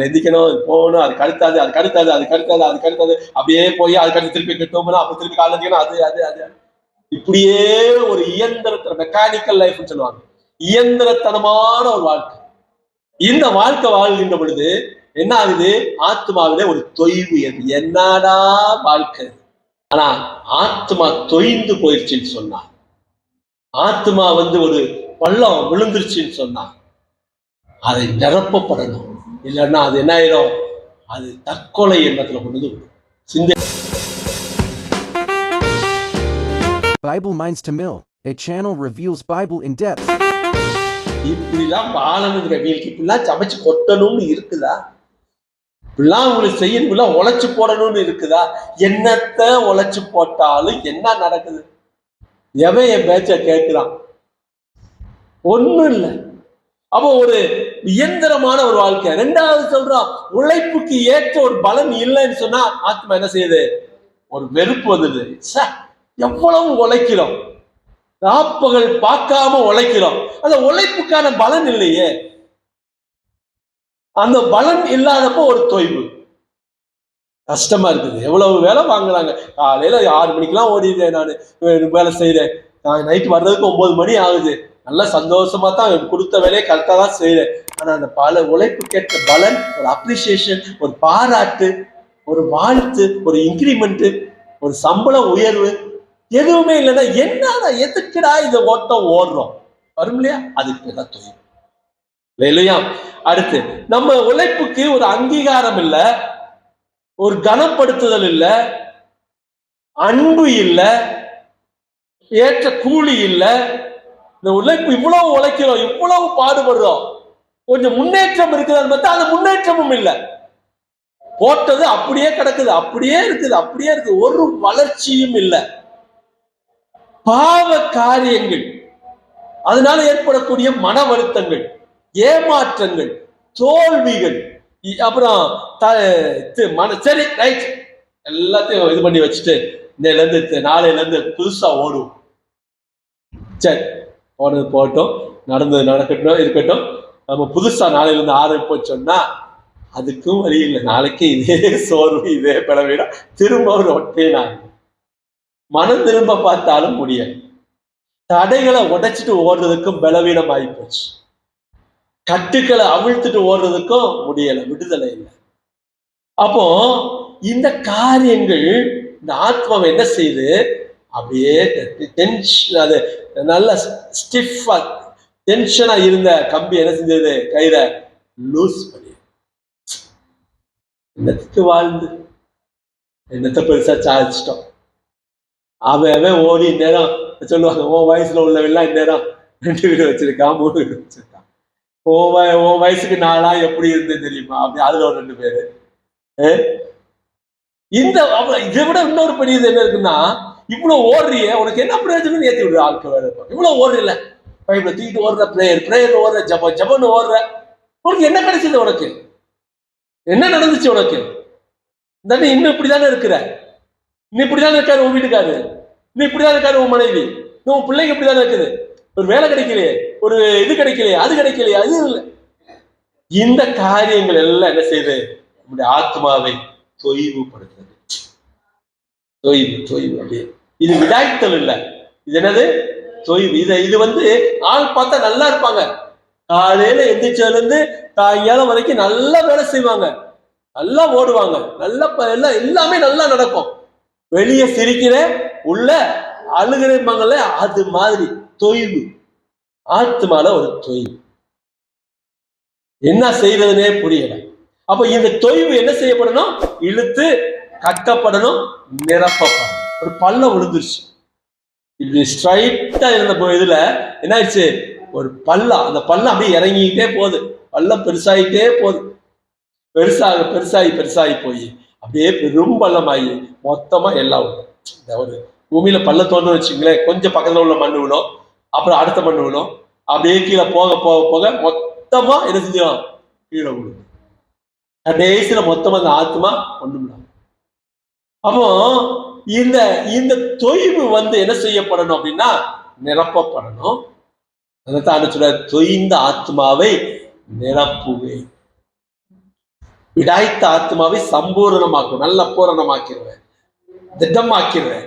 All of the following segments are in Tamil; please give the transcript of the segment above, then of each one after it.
எந்திக்கணும் போகணும் அது கடுத்தாது அது கடுத்தாது அது கடுத்தாது அது கடுத்தாது அப்படியே போய் அது திருப்பி கட்டோம்னா அப்ப திருப்பி காலைல அது அது அது. இப்படியே ஒரு இயந்திரத்தை மெக்கானிக்கல் லைஃப்னு சொல்லுவாங்க. இயந்திரத்தனமான ஒரு வாழ்க்கை. இந்த வாழ்க்கை வாழ்கின்ற பொழுது என்ன ஆகுது? ஆத்மாவிலே ஒரு தொய்வு எது என்னடா வாழ்க்கை? ஆனா ஆத்மா தொய்ந்து போயிடுச்சுன்னு சொன்னா ஆத்மா வந்து ஒரு பள்ளம் விழுந்துருச்சுன்னு சொன்னா அதை நிரப்பப்படணும். இல்லைன்னா அது என்ன ஆயிடும் அது தற்கொலை எண்ணத்துல கொண்டு வந்து. சிந்தை Bible Minds to Mill, a channel reviews Bible in depth. இப்படிலாம் வாழணுங்கிற வீலுக்கு இப்படிலாம் சமைச்சு கொட்டணும்னு இருக்குதா? இப்படிலாம் உங்களுக்கு செய்யணும் உழைச்சு போடணும்னு இருக்குதா? என்னத்த உழைச்சு போட்டாலும் என்ன நடக்குது? எவன் என் பேச்ச கேட்கிறான்? ஒண்ணும் இல்லை. அப்போ ஒரு இயந்திரமான ஒரு வாழ்க்கை. ரெண்டாவது சொல்றான் உழைப்புக்கு ஏற்ற ஒரு பலன் இல்லைன்னு சொன்னா ஆத்மா என்ன செய்யுது? ஒரு வெறுப்பு வந்தது எவ்வளவு உழைக்கிறோம். ராப்பகல் பார்க்காம உழைக்கிறோம். அந்த உழைப்புக்கான பலன் இல்லையே. அந்த பலன் இல்லாதப்போ ஒரு தொய்வு. கஷ்டமா இருக்குது. எவ்வளவு வேலை வாங்குறாங்க. காலையில ஆறு மணிக்கெல்லாம் ஓடிடுறேன் நான். வேலை செய்யறேன் நான் நைட்டு வர்றதுக்கு ஒன்பது மணி ஆகுது. நல்லா சந்தோஷமா தான் கொடுத்த வேலையை கரெக்டாக தான் செய்யறேன். ஆனால் அந்த பல உழைப்புக்கேற்ற பலன் ஒரு அப்ரிசியேஷன் ஒரு பாராட்டு ஒரு வாழ்த்து ஒரு இன்க்ரிமெண்ட்டு ஒரு சம்பள உயர்வு எதுவுமே இல்லைன்னா என்னடா எதுக்குடா இதை ஓட்டம் ஓடுறோம்? வரும் இல்லையா? அதுக்கு தான் தொழில் இல்லையா? அடுத்து நம்ம உழைப்புக்கு ஒரு அங்கீகாரம் இல்லை ஒரு கனப்படுத்துதல் இல்லை அன்பு இல்லை ஏற்ற கூலி இல்லை இந்த உழைப்பு இவ்வளவு உழைக்கிறோம் இவ்வளவு பாடுபடுறோம். கொஞ்சம் முன்னேற்றம் இருக்குதான்னு பார்த்தா அந்த முன்னேற்றமும் இல்லை. போட்டது அப்படியே கிடக்குது அப்படியே இருக்குது அப்படியே இருக்குது. ஒரு வளர்ச்சியும் இல்லை. பாவ காரியங்கள். அதனால ஏற்படக்கூடிய மன வருத்தங்கள் ஏமாற்றங்கள் தோல்விகள். இ- அப்புறம் த- மன சரி ரைட் எல்லாத்தையும் இது பண்ணி வச்சுட்டு இன்னையில இருந்து நாளையில இருந்து புதுசா ஓடும். சரி. போனது போகட்டும் நடந்தது நடக்கட்டும் இருக்கட்டும். நம்ம புதுசா நாளையிலேருந்து ஆரம்பிப்போம் சொன்னா அதுக்கும் வழி இல்லை. நாளைக்கு இதே சோர்வு இதே பலவீனம். திரும்ப ஒரு ஒட்டேனாங்க மனம் திரும்ப பார்த்தாலும் முடியாது. தடைகளை உடைச்சிட்டு ஓடுறதுக்கும் பலவீனம் ஆகி போச்சு கட்டுக்களை அவிழ்த்துட்டு ஓடுறதுக்கும் முடியலை விடுதலை இல்லை. அப்போ இந்த காரியங்கள் இந்த ஆத்மாவை என்ன செய்யுது? அப்படியே டென்ஷன் அது நல்ல ஸ்டிஃபா டென்ஷனா இருந்த கம்பி என்ன செஞ்சது? கையில லூஸ் பண்ணி என்னத்துக்கு வாழ்ந்து என்னத்தை பெருசா சாதிச்சிட்டோம். அவன் அவன் ஓடி இந்நேரம் சொல்லுவாங்க உன் வயசுல உள்ளவெல்லாம் இந்நேரம் ரெண்டு வீடு வச்சிருக்கான் மூணு வீடு வச்சிருக்கான் ஓ வய- உன் வயசுக்கு நாளா எப்படி இருந்தது தெரியுமா? அப்படி அதுல ஒரு ரெண்டு பேரு. இந்த அவ- இதை விட இன்னொரு பெரியது என்ன இருக்குன்னா இவ்வளவு ஓடுறியே உனக்கு என்ன பிரயோஜனம் ஏத்தி விடுற ஆட்கள் வேற இருப்பாங்க. இவ்வளவு ஓடுறில்ல? பைபிள தூக்கிட்டு ஓடுற பிரேயர் பிரேயர் ஓடுற ஜப ஜபன்னு ஓடுற. உனக்கு என்ன கிடைச்சது உனக்கு? என்ன நடந்துச்சு உனக்கு? தண்ணி இன்னும் இன்னும் இப்படிதானே இருக்கிற? நீ இப்படிதானே இருக்காரு உன் வீட்டுக்காரு? நீ இப்படிதான் இருக்காரு உன் மனைவி? நீ உன் பிள்ளைங்க இப்படிதானே இருக்குது? ஒரு வேலை கிடைக்கலையே ஒரு இது கிடைக்கலையே அது கிடைக்கலையே அது இல்லை. இந்த காரியங்கள் எல்லாம் என்ன செய்யுது? நம்முடைய ஆத்மாவை தொய்வுபடுத்துது. தொய்வு தொய்வு அப்படியே. இது விடாய்த்தல் இல்லை. இது என்னது? தொய்வு. இது இது வந்து ஆள் பார்த்தா நல்லா இருப்பாங்க. காலையில எந்திரிச்சதுலேருந்து இருந்து வரைக்கும் நல்லா வேலை செய்வாங்க. நல்லா ஓடுவாங்க. நல்லா எல்லாம் எல்லாமே நல்லா நடக்கும். வெளியே சிரிக்கிற உள்ள அழுகிறப்பாங்கல்ல அது மாதிரி தொய்வு. ஆத்மால ஒரு தொய்வு. என்ன செய்யறதுனே புரியல. அப்ப இந்த தொய்வு என்ன செய்யப்படணும்? இழுத்து கட்டப்படணும் நிரப்பப்படணும். ஒரு பள்ளம் விழுந்துருச்சு. இப்படி ஸ்ட்ரைட்டா இருந்த இதுல என்ன ஆயிடுச்சு ஒரு பள்ளம். அந்த பள்ளம் அப்படியே இறங்கிக்கிட்டே போகுது. பள்ளம் பெருசாகிட்டே போகுது. பெருசாக பெருசாகி பெருசாகி போய். அப்படியே பெரும் பள்ளமாகி மொத்தமாக எல்லாம் விழும். இந்த ஒரு பூமியில பள்ளம் தோணுன்னு வச்சுங்களேன் கொஞ்சம் பக்கத்தில் உள்ள மண்ணு விழும். அப்புறம் அடுத்த மண்ணு விழும். அப்படியே கீழே போக போக போக மொத்தமாக என்ன செஞ்சோம் கீழே விழும். கடைசியில் மொத்தமாக அந்த ஆத்மா ஒன்று விடும் அப்போ இந்த இந்த தொய்வு வந்து என்ன செய்யப்படணும் அப்படின்னா நிரப்பப்படணும். அதைத்தான் சொல்ற தொய்ந்த ஆத்மாவை நிரப்புவேன். விடாய்த்த ஆத்மாவை சம்பூரணமாக்கும் நல்ல பூரணமாக்கிடுவேன் திட்டமாக்கிடுவேன்.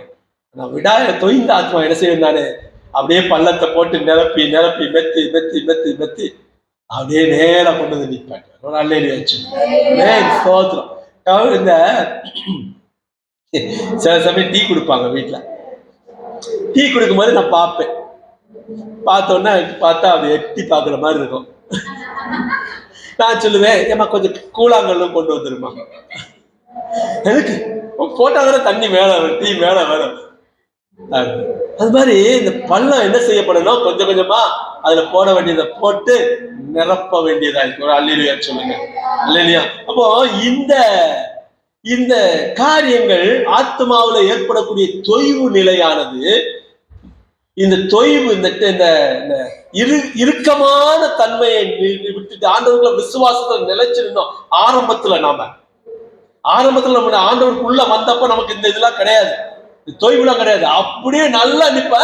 நான் விடாய தொய்ந்த ஆத்மா என்ன செய்வேன் நானு? அப்படியே பள்ளத்தை போட்டு நிரப்பி நிரப்பி மெத்தி மெத்தி மெத்தி மெத்தி அப்படியே நேரம் கொண்டு வந்து நிற்பாங்க ஒரு நல்ல வச்சு ஸ்தோத்திரம் இந்த சில சமயம் டீ கொடுப்பாங்க வீட்டில் டீ கொடுக்கும்போது நான் பார்ப்பேன். பார்த்தோன்னா பார்த்தா அது எட்டி பார்க்குற மாதிரி இருக்கும். நான் சொல்லுவேன் ஏமா கொஞ்சம் கூழாங்கல்லும் கொண்டு வந்துருமா எதுக்கு போட்டா தானே தண்ணி மேலே வரும் டீ மேலே வரும். அது மாதிரி இந்த பள்ளம் என்ன செய்யப்படணும் கொஞ்சம் கொஞ்சமா அதுல போட வேண்டியதை போட்டு நிரப்ப வேண்டியதா இருக்கு. ஒரு அல்லிலியா சொல்லுங்க. இல்லையா அப்போ இந்த இந்த காரியங்கள் ஆத்மாவில் ஏற்படக்கூடிய தொய்வு நிலையானது இந்த தொய்வு இந்த இந்த இரு இறுக்கமான தன்மையை விட்டுட்டு ஆண்டவர்களை விசுவாசத்துல நிலைச்சிருந்தோம் ஆரம்பத்துல நாம. ஆரம்பத்துல நம்ம ஆண்டவருக்குள்ள வந்தப்ப நமக்கு இந்த இதெல்லாம் கிடையாது. இந்த தொய்வுலாம் கிடையாது. அப்படியே நல்லா நிப்ப.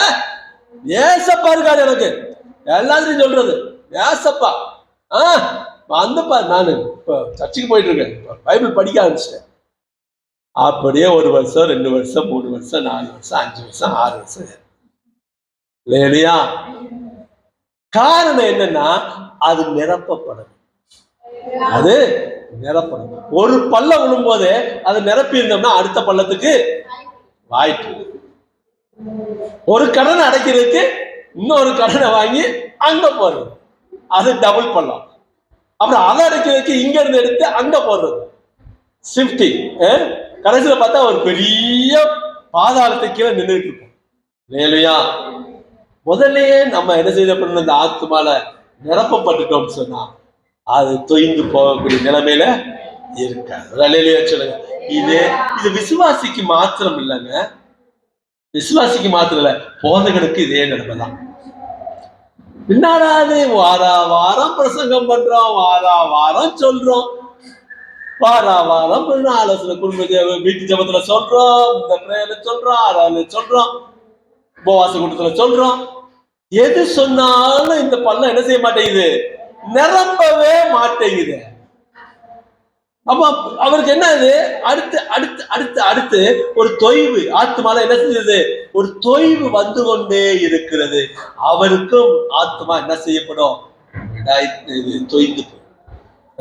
ஏசப்பா இருக்காது எனக்கு. எல்லாத்தையும் சொல்றது. ஏசப்பா. ஆ வந்தப்பா நானு. இப்ப சர்ச்சுக்கு போயிட்டு இருக்கேன். பைபிள் படிக்க ஆரம்பிச்சிட்டேன். அப்படியே ஒரு வருஷம் ரெண்டு வருஷம் மூணு வருஷம் நாலு வருஷம் அஞ்சு வருஷம் ஆறு வருஷம். இல்லையா? காரணம் என்னன்னா அது நிரப்பப்படும் அது நிரப்பணும். ஒரு பள்ளம் விழும்போது அது நிரப்பி இருந்தோம்னா அடுத்த பள்ளத்துக்கு வாய்ப்பு ஒரு கடனை அடைக்கிறதுக்கு இன்னொரு கடனை வாங்கி அங்க போடுறது. அது டபுள் பள்ளம். அப்புறம் அதை அடைக்கிறதுக்கு இங்க இருந்து எடுத்து அங்க போடுறது. ஷிஃப்டிங் கடைசியில பார்த்தா ஒரு பெரிய பாதாளத்தை கீழே நின்றுட்டு இருக்கும். இல்லையா முதல்லயே நம்ம என்ன செய்யப்படணும் இந்த ஆத்மால நிரப்பப்பட்டுட்டோம்னு சொன்னா அது தொய்ந்து போகக்கூடிய நிலைமையில இருக்காது. வேலையிலேயே சொல்லுங்க. இது இது விசுவாசிக்கு மாத்திரம் இல்லைங்க. விசுவாசிக்கு மாத்திரம் இல்ல போதகனுக்கு இதே நிலைமை தான் என்னடாது வாரா வாரம் பிரசங்கம் பண்றோம் வாரா வாரம் சொல்றோம். பாராவாரம் ஆலோசனை குடும்ப வீட்டு ஜபத்துல சொல்றோம் இந்த பிரேயர்ல சொல்றோம் ஆராதனை சொல்றோம் உபவாச கூட்டத்துல சொல்றோம். எது சொன்னாலும் இந்த பள்ளம் என்ன செய்ய மாட்டேங்குது? நிரம்பவே மாட்டேங்குது. அப்ப அவருக்கு என்ன இது அடுத்து அடுத்து அடுத்து அடுத்து ஒரு தொய்வு ஆத்மால என்ன செஞ்சது ஒரு தொய்வு வந்து கொண்டே இருக்கிறது. அவருக்கும் ஆத்மா என்ன செய்யப்படும்? இது தொய்ந்து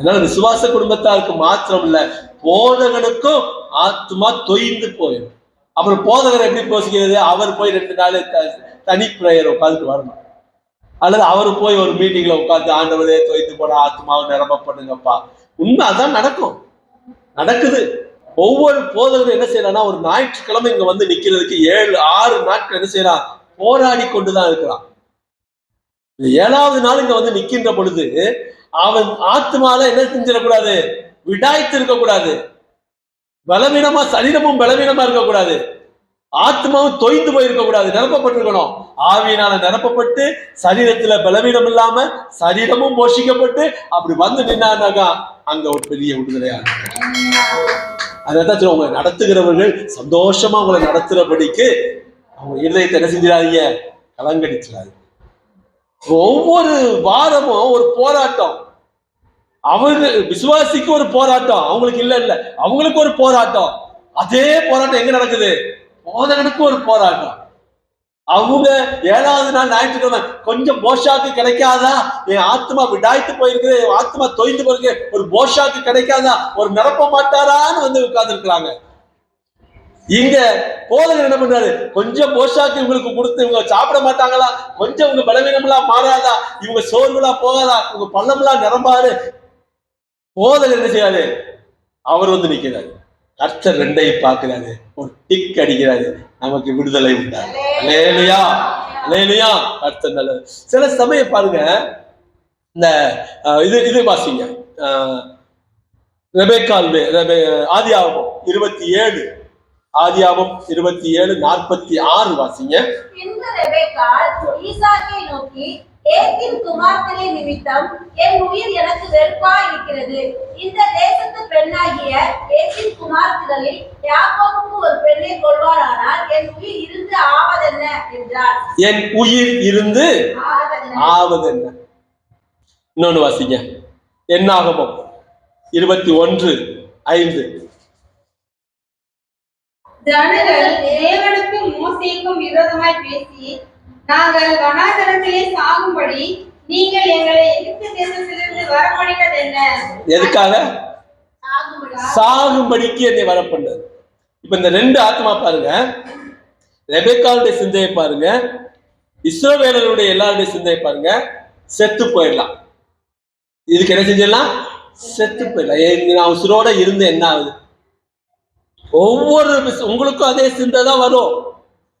அதனால விசுவாச குடும்பத்தாருக்கு மாத்திரம் இல்ல போதகனுக்கும் ஆத்மா தொய்ந்து போயிடும். அப்புறம் போதகர் எப்படி போசிக்கிறது? அவர் போய் ரெண்டு நாள் தனி பிரேயர் உட்காந்துட்டு வரணும் அல்லது அவர் போய் ஒரு மீட்டிங்ல உட்காந்து ஆண்டவரே தொய்த்து போன ஆத்மாவை நிரம்ப பண்ணுங்கப்பா. உண்மை அதான் நடக்கும். நடக்குது. ஒவ்வொரு போதகரும் என்ன செய்யறான்னா ஒரு ஞாயிற்றுக்கிழமை இங்க வந்து நிக்கிறதுக்கு ஏழு ஆறு நாட்கள் என்ன செய்யறான் போராடி கொண்டுதான் இருக்கிறான். ஏழாவது நாள் இங்க வந்து நிக்கின்ற பொழுது அவன் ஆத்மால என்ன செஞ்சிடக்கூடாது? விடாய்த்து இருக்கக்கூடாது பலவீனமா சரீரமும் பலவீனமா இருக்கக்கூடாது. ஆத்மாவும் தொய்ந்து போயிருக்க கூடாது நிரப்பப்பட்டிருக்கணும். ஆவியினால நிரப்பப்பட்டு சரீரத்துல பலவீனம் இல்லாம சரீரமும் போஷிக்கப்பட்டு அப்படி வந்து நின்னாக்கா அங்க ஒரு பெரிய விடுதலையா அதான் உங்களை நடத்துகிறவர்கள் சந்தோஷமா உங்களை நடத்துறபடிக்கு அவங்க இருதயத்தை என்ன செஞ்சிடாதீங்க? கலங்கடிச்சிடாது ஒவ்வொரு வாரமும் ஒரு போராட்டம். அவங்க விசுவாசிக்கு ஒரு போராட்டம். அவங்களுக்கு இல்ல இல்ல. அவங்களுக்கு ஒரு போராட்டம். அதே போராட்டம் எங்க நடக்குது? போதகனுக்கு ஒரு போராட்டம். அவங்க ஏழாவது நாள் ஞாயிற்றுக்கிழமை கொஞ்சம் போஷாக்கு கிடைக்காதா? என் ஆத்மா விடாய்த்து போயிருக்கு என் ஆத்மா தொய்ந்து போயிருக்கு ஒரு போஷாக்கு கிடைக்காதா? ஒரு நிரப்ப மாட்டாரான்னு வந்து உட்கார்ந்து இங்க போதகர் என்ன பண்றாரு? கொஞ்சம் போஷாக்கு இவங்களுக்கு கொடுத்து இவங்க சாப்பிட மாட்டாங்களா? கொஞ்சம் இவங்க பலவீனம்லாம் மாறாதா? இவங்க சோர்வுலாம் போகாதா? இவங்க பள்ளம்லாம் நிரம்பாரு? போதல் என்ன செய்யாது? அவர் வந்து நிக்கிறாரு. கர்த்தர் ரெண்டையும் பார்க்கிறாரு. ஒரு டிக் அடிக்கிறாரு. நமக்கு விடுதலை உண்டா அலேலுயா! அலேலுயா! கர்த்தர் நல்லது சில சமயம் பாருங்க இந்த இது இது வாசிங்க. ரெபேக்கால் ஆதி ரெபே இருபத்தி ஏழு. ஆதியாகமம் இருபத்தி ஏழு நாற்பத்தி ஆறு வாசிங்க. ஏத்தின் குமார்த்தனை நிமித்தம் என் உயிர் எனக்கு வெறுப்பா இருக்கிறது இந்த தேசத்து பெண்ணாகிய ஏத்தின் குமார்த்திகளில் யாக்கோபுக்கு ஒரு பெண்ணை கொள்வாரானால் என் உயிர் இருந்து ஆவதென்ன? என்றார். என் உயிர் இருந்து ஆவதென்ன? இன்னொன்னு வாசிங்க. என்னாகமம்? இருபத்தி ஒன்று ஐந்து. ஜனங்கள் தேவனுக்கும் மோசேக்கும் விரோதமாய் பேசி நாங்கள் வனாந்தரத்திலே சாகும்படி நீங்கள் எங்களை எகிப்து தேசத்திலிருந்து வரப்பணினது என்ன? எதுக்காக? சாகும்படி. சாகும்படிக்கு என்னை வரப்பண்டது இப்ப இந்த ரெண்டு ஆத்மா பாருங்க. ரெபேக்காவுடைய சிந்தையை பாருங்க. இஸ்ரோவேலருடைய எல்லாருடைய சிந்தையை பாருங்க. செத்து போயிடலாம். இதுக்கு என்ன செஞ்சிடலாம்? செத்து போயிடலாம். நான் உசுரோட இருந்து என்ன ஆகுது? ஒவ்வொரு உங்களுக்கும் அதே சிந்தை தான் வரும்.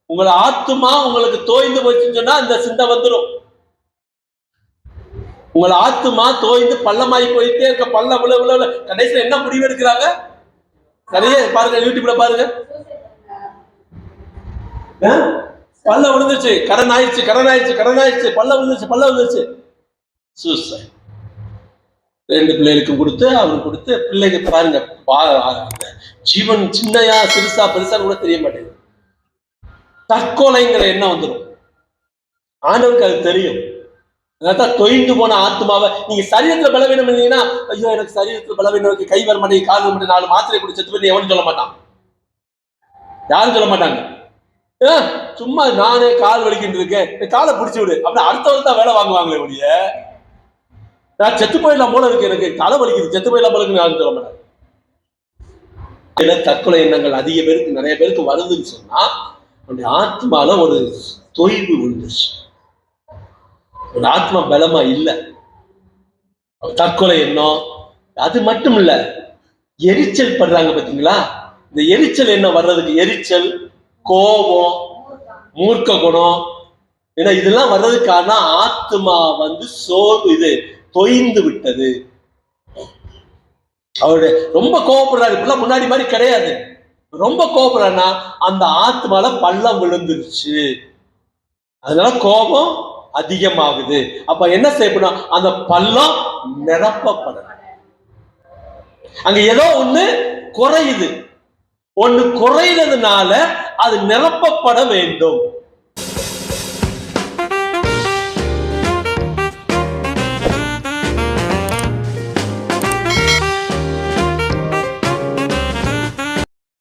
உங்களை ஆத்துமா உங்களுக்கு தோய்ந்து போச்சுன்னு சொன்னா அந்த சிந்தை வந்துடும் உங்களை ஆத்துமா தோய்ந்து பள்ளமாயி போயிட்டே இருக்க பள்ளம் விழ விழ கடைசியில் கடைசியில என்ன முடிவு எடுக்கிறாங்க? நிறைய பாருங்க யூடியூப்ல பாருங்க. பல்ல பள்ளம் கடன் ஆயிடுச்சு கடன் ஆயிடுச்சு கடன் ஆயிடுச்சு பள்ளம் விழுந்துச்சு பள்ளம் விழுந்துச்சு சூசைட் ரெண்டு பிள்ளைகளுக்கும் கொடுத்து அவருக்கு கொடுத்து பிள்ளைங்க பாருங்க ஜீவன் சின்னையா சிறுசா பெருசா கூட தெரிய மாட்டேங்குது. தற்கொலைங்கிற எண்ணம் வந்துடும் ஆண்டவருக்கு அது தெரியும். அதான் தொய்ந்து போன ஆத்மாவை நீங்க சரீரத்துல பலவீனம் இருந்தீங்கன்னா ஐயோ எனக்கு சரீரத்துல பலவீனம் இருக்கு. கை வர மாட்டேங்குது கால் வர நாலு மாத்திரை குடி செத்து போய் எவனும் சொல்ல மாட்டான். யாரும் சொல்ல மாட்டாங்க. சும்மா நானே கால் வலிக்கிட்டு இருக்கேன். இந்த காலை பிடிச்சி விடு. அப்படி அடுத்தவங்க தான் வேலை வாங்குவாங்களே ஒழிய. நான் செத்து போயிடலாம் போல இருக்கு எனக்கு. தலை வலிக்குது. செத்து போயிடலாம் போல இருக்கு. யாரும் சொல்ல மாட்டாங்க. தற்கொலை எண்ணங்கள் அதிக பேருக்கு நிறைய பேருக்கு வருதுன்னு சொன்னா அவனுடைய ஆத்மால ஒரு தொய்வு உண்டுச்சு. ஒரு ஆத்மா பலமா இல்லை. தற்கொலை எண்ணம் அது மட்டும் இல்ல. எரிச்சல் படுறாங்க பாத்தீங்களா? இந்த எரிச்சல் என்ன வர்றதுக்கு எரிச்சல் கோபம் மூர்க்க குணம். ஏன்னா இதெல்லாம் வர்றதுக்கு காரணம் ஆத்மா வந்து சோர்வு இது தொய்ந்து விட்டது. அவருடைய ரொம்ப கோவப்படுறாரு. இப்பெல்லாம் முன்னாடி மாதிரி கிடையாது. ரொம்ப கோவப்படுறாருன்னா அந்த ஆத்மால பள்ளம் விழுந்துருச்சு. அதனால கோபம் அதிகமாகுது. அப்ப என்ன செய்யப்படும் அந்த பள்ளம் நிரப்பப்படும். அங்க ஏதோ ஒண்ணு குறையுது. ஒண்ணு குறையிறதுனால அது நிரப்பப்பட வேண்டும்.